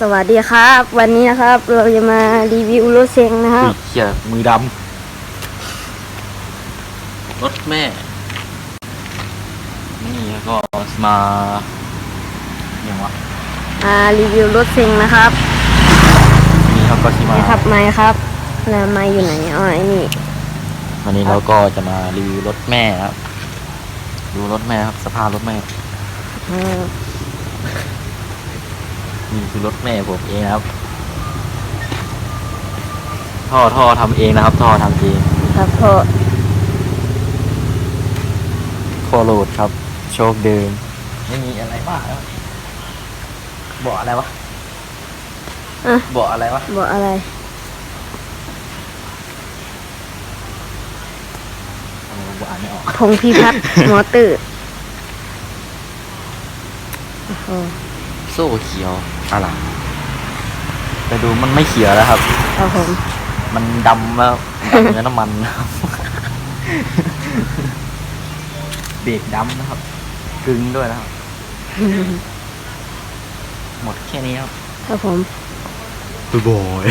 สวัสดีครับ วันนี้นะครับ เราจะมารีวิวรถเซ็งนะครับอุ้ยเขี่ยมือดำรถแม่ นี่ก็มาอย่างวะมารีวิวรถเซ็งนะครับ นี่ครับก็ที่มานี่ครับไม้ครับแล้วไม้อยู่ไหนอ๋อไอ้นี่ วันนี้เราก็จะมารีวิวรถแม่ครับ ดูรถแม่ครับ สภาพรถแม่เออ นี่คือรถแม่ผมเองนะครับ ท่อท่อทำเองนะครับ ท่อทำเองครับพ่อโคโรดครับ โชคเดิมไม่มีอะไรมากครับเบาะอะไรวะอะ เบาะอะไรวะบอกอะไรเออเบาะอ่านไม่ออก พงพิพัฒน์ มอเตอร์โอ้โห โซ่เขียวอะไรแต่ดูมันไม่เขียวแล้วครับ ครับผมมันดำแล้วดำเนื้อน้ำมันนะครับ เบรกดำนะครับกึ่งด้วยนะครับ หมดแค่นี้ครับ ครับผม บอย